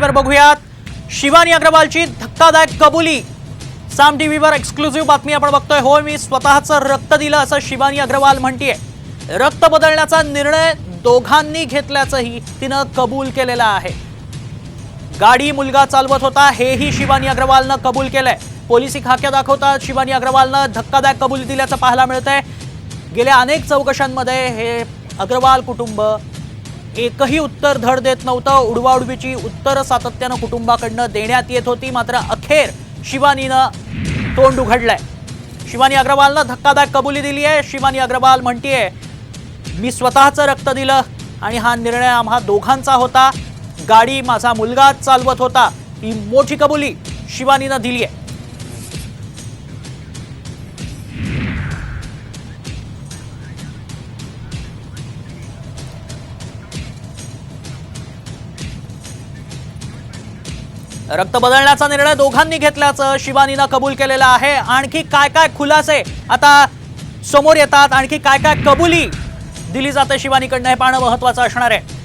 टीव्हीवर बघूयात. शिवानी अग्रवालची धक्कादायक कबुली. साम टीव्हीवर एक्सक्लुझिव्ह बातमी आपण बघतोय. हो मी स्वतःचं रक्त दिलं असं शिवानी अग्रवाल म्हणतीये. रक्त बदलण्याचा निर्णय दोघांनी घेतल्याचंही तिनं कबूल केलेलं आहे. गाडी मुलगा चालवत होता हेही शिवानी अग्रवालनं कबूल केलंय. पोलिसी खाक्या दाखवतात शिवानी अग्रवालनं धक्कादायक कबुली दिल्याचं पाहायला मिळतंय. गेल्या अनेक चौकशांमध्ये हे अग्रवाल कुटुंब एकही उत्तर धड देत नव्हतं. उडवाउडवीची उत्तरं सातत्यानं कुटुंबाकडनं देण्यात येत होती. मात्र अखेर शिवानीनं तोंड उघडलंय. शिवानी अग्रवालनं धक्कादायक कबुली दिली आहे. शिवानी अग्रवाल म्हणतीये मी स्वतःचं रक्त दिलं आणि हा निर्णय आम्हा दोघांचा होता. गाडी माझा मुलगा चालवत होता. ही मोठी कबुली शिवानीनं दिली आहे रक्त बदलण्याचा निर्णय दोघांनी घेतल्याचं शिवानीनं कबूल केलेलं आहे. आणखी काय काय खुलासे आता समोर येतात आणखी काय काय कबुली दिली जाते शिवानीकडनं हे पाहणं महत्वाचं असणार आहे.